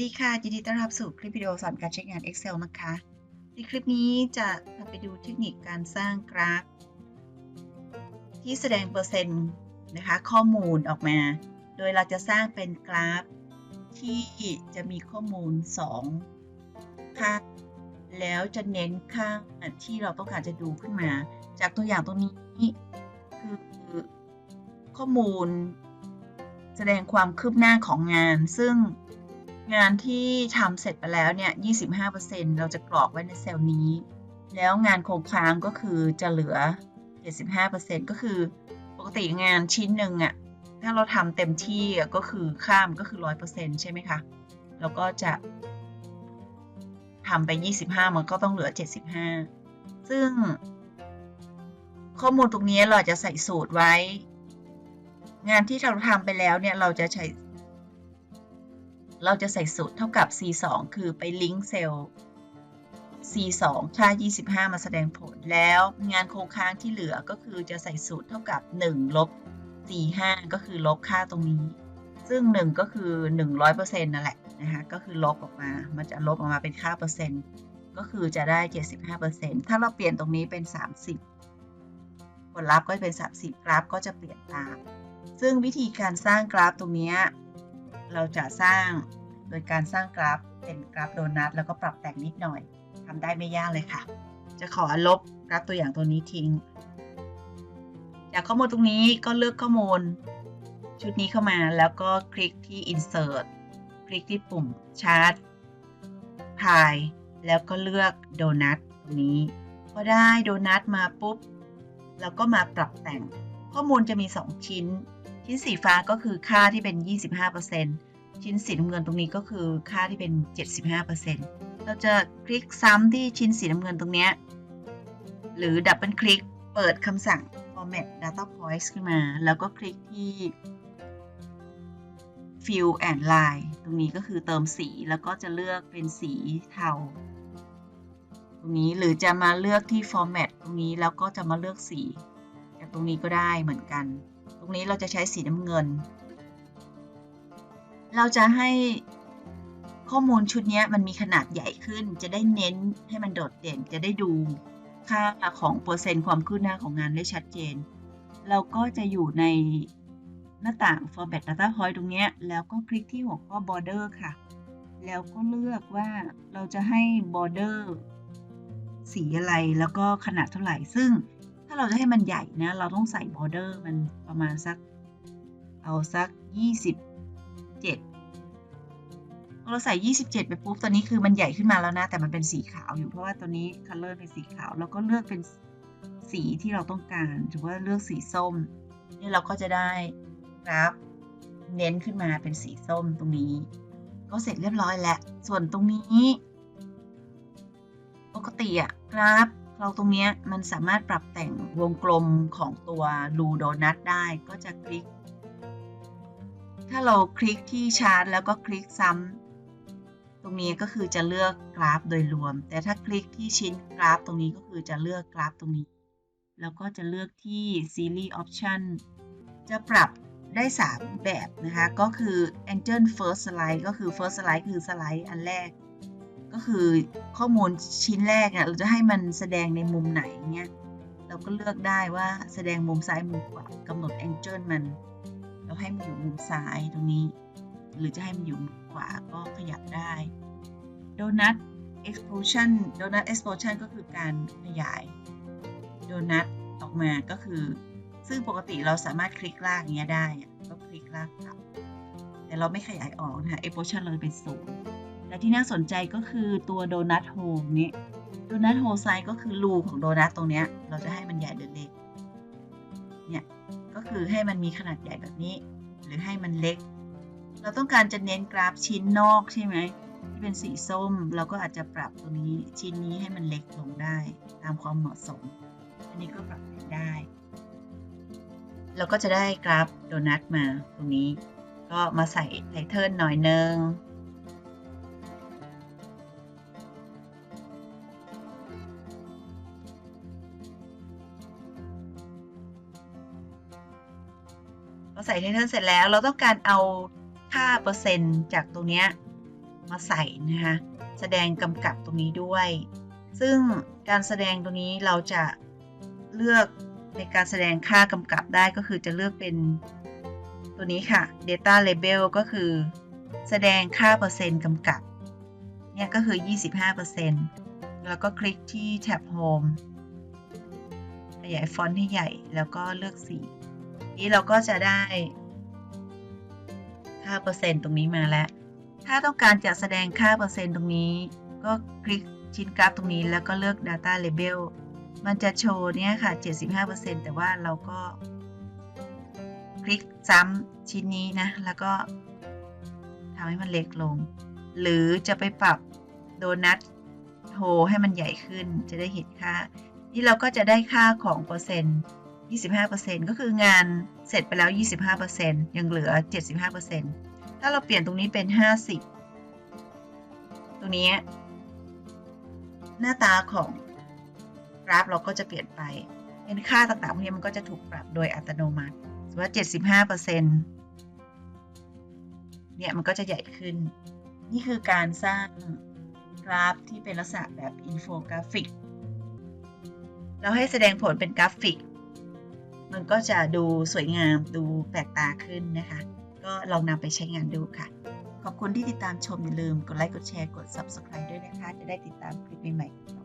ดีค่ะยินดีต้อนรับสู่คลิปวิดีโอสอนการใช้งาน Excel นะคะ ในคลิปนี้จะพาไปดูเทคนิคการสร้างกราฟ ที่แสดงเปอร์เซ็นต์นะคะข้อมูลออกมา โดยเราจะสร้างเป็นกราฟ ที่จะมีข้อมูล 2 ค่าแล้วจะเน้นค่าที่เราต้องการจะดูขึ้นมา จากตัวอย่างตรงนี้คือข้อมูลแสดงความคืบหน้าของงาน ซึ่ง งานที่ทำเสร็จไปแล้วเนี่ย 25%เราจะกรอกไว้ในเซลล์นี้ แล้วงานคงค้างก็คือจะเหลือ 75%ก็คือปกติงานชิ้นหนึ่งอะถ้าเราทำเต็มที่อะก็คือข้ามก็คือ 100%ใช่ไหมคะ แล้วก็จะทำไป 25 มันก็ต้องเหลือ 75 ซึ่ง ข้อมูลตรงนี้เราจะใส่สูตรไว้ งานที่เราทำไปแล้วเนี่ย เราจะใช้ เราจะใส่สูตรเท่ากับ C2 คือไปลิงก์เซลล์ C2 ค่า 25 มาแสดงผล แล้วงานโครงค้างที่เหลือก็คือจะใส่สูตรเท่ากับ 1 ลบ45ก็คือลบค่าตรงนี้ ซึ่ง 1 ก็คือ 100%นั่นแหละนะคะก็คือลบออกมา มันจะลบออกมาเป็นค่าเปอร์เซ็นต์ ก็คือจะได้ 75%ถ้าเราเปลี่ยนตรงนี้เป็น 30 ผลลัพธ์ก็จะเป็น 30 กราฟก็จะเปลี่ยนตาม ซึ่งวิธีการสร้างกราฟตรงนี้ เราจะสร้างโดยการสร้างกราฟเป็นกราฟโดนัทแล้วก็ปรับแต่งนิดหน่อยทำได้ไม่ยากเลยค่ะ จะขอลบกราฟตัวอย่างตัวนี้ทิ้ง จากข้อมูลตรงนี้ก็เลือกข้อมูล ชุดนี้เข้ามาแล้วก็คลิกที่ insert คลิกที่ปุ่ม chart pie แล้วก็เลือกโดนัทตรงนี้พอได้โดนัทมาปุ๊บ แล้วก็มาปรับแต่ง ข้อมูลจะมี 2 ชิ้น ชิ้นสีฟ้าก็คือค่าที่เป็น 25%ชิ้นสีน้ำเงินตรงนี้ก็คือค่าที่เป็น 75%เราจะคลิกซ้ำที่ชิ้นสีน้ำเงินตรงนี้ หรือดับเบิลคลิกเปิดคำสั่ง format data points ขึ้นมา แล้วก็คลิกที่ fill and line ตรงนี้ก็คือเติมสีแล้วก็จะเลือกเป็นสีเทาตรงนี้หรือจะมาเลือกที่ format ตรงนี้แล้วก็จะมาเลือกสีจากตรงนี้ก็ได้เหมือนกัน ตรงนี้เราจะใช้สีน้ำเงิน เราจะให้ข้อมูลชุดนี้มันมีขนาดใหญ่ขึ้น จะได้เน้นให้มันโดดเด่น จะได้ดูค่าของเปอร์เซ็นต์ความคืบหน้าของงานได้ชัดเจน เราก็จะอยู่ในหน้าต่าง format data point ตรงนี้ แล้วก็คลิกที่หัวข้อ border ค่ะ แล้วก็เลือกว่าเราจะให้ border สีอะไร แล้วก็ขนาดเท่าไหร่ ซึ่ง ถ้าเราจะให้มันใหญ่นะ เราต้องใส่ border มันประมาณสัก เอาสัก 27พอเราใส่ 27 ไปปุ๊บ ตอนนี้คือมันใหญ่ขึ้นมาแล้วนะ แต่มันเป็นสีขาวอยู่ เพราะว่าตัวนี้ color เป็นสีขาว แล้วก็เลือกเป็นสีที่เราต้องการถือว่าเลือกสีส้ม นี่เราก็จะได้กราฟเน้นขึ้นมาเป็นสีส้มตรงนี้ ก็เสร็จเรียบร้อยแล้ว ส่วนตรงนี้ ปกติอะกราฟ เราตรงนี้มันสามารถปรับแต่งวงกลมของตัวรูโดนัทได้ก็จะคลิก ถ้าเราคลิกที่ชาร์ตแล้วก็คลิกซ้ำตรงนี้ก็คือจะเลือกกราฟโดยรวม แต่ถ้าคลิกที่ชิ้นกราฟตรงนี้ก็คือจะเลือกกราฟตรงนี้ แล้วก็จะเลือกที่ Series Option จะปรับได้ 3 แบบนะคะ ก็คือ Angel First Slide ก็คือ First Slide คือสไลด์อันแรก ก็คือข้อมูลชิ้นแรกเนี่ยเราจะให้มันแสดงในมุมไหนเนี่ยเราก็เลือกได้ว่าแสดงมุมซ้ายมุมขวากำหนด Angel มัน เราให้มันอยู่มุมซ้ายตรงนี้ หรือจะให้มันอยู่มุมขวาก็ขยับได้ Donut Explosion Donut Explosion ก็คือการขยายโดนัทออกมาก็คือ ซึ่งปกติเราสามารถคลิกลากเงี้ยได้ก็คลิกลากกลับแต่เราไม่ขยายออกนะคะ explosion เราเป็นศูนย์ และที่น่าสนใจก็คือตัวโดนัทโฮนี้โดนัทโฮไซก็คือรูของโดนัทตรงเนี้ยเราจะให้มันใหญ่หรือเล็กเนี่ยก็คือให้มันมีขนาดใหญ่แบบนี้ หรือให้มันเล็ก เราต้องการจะเน้นกราฟชิ้นนอกใช่ไหมที่เป็นสีส้มเราก็อาจจะปรับตรงนี้ชิ้นนี้ให้มันเล็กลงได้ ตามความเหมาะสม อันนี้ก็ปรับได้เราก็จะได้กราฟโดนัทมาตรงนี้ ก็มาใส่ไทเทิลหน่อยนึง เราใส่ไทเทิลเสร็จแล้ว เราต้องการเอาค่าเปอร์เซ็นต์จากตรงนี้มาใส่นะคะแสดงกำกับตรงนี้ด้วย ซึ่งการแสดงตรงนี้เราจะเลือกในการแสดงค่ากำกับได้ก็คือจะเลือกเป็นตัวนี้ค่ะ data label ก็คือ แสดงค่าเปอร์เซ็นต์กำกับเนี่ยก็คือ 25%แล้วก็คลิกที่แท็บ Home ขยายฟอนต์ให้ใหญ่แล้วก็เลือกสี นี้เราก็จะได้ค่าเปอร์เซ็นต์ตรงนี้มาแล้ว ถ้าต้องการจะแสดงค่าเปอร์เซ็นต์ตรงนี้ ก็คลิกชิ้นกราฟตรงนี้แล้วก็เลือก Data Label มันจะโชว์เนี่ยค่ะ 75%แต่ว่าเราก็ คลิกซ้ำชิ้นนี้นะ แล้วก็ทำให้มันเล็กลง หรือจะไปปรับโดนัทโฮให้มันใหญ่ขึ้นจะได้เห็นค่า นี่เราก็จะได้ค่าของเปอร์เซ็นต์ 25%ก็คืองานเสร็จไปแล้ว 25%ยังเหลือ 75%ถ้าเราเปลี่ยนตรงนี้เป็น 50 ตรงนี้ หน้าตาของกราฟเราก็จะเปลี่ยนไป เป็นค่าต่างๆพวกนี้มันก็จะถูกปรับโดยอัตโนมัติสมมติว่า75%เนี่ยมันก็จะใหญ่ขึ้น นี่คือการสร้างกราฟที่เป็นลักษณะแบบอินโฟกราฟิก เราให้แสดงผลเป็นกราฟิก มันก็จะดูสวยงามดูแปลกตาขึ้นนะคะ ก็ลองนำไปใช้งานดูค่ะ ขอบคุณที่ติดตามชมอย่าลืมกดไลค์กดแชร์กด Subscribe ด้วยนะคะ จะได้ติดตามคลิปใหม่ๆต่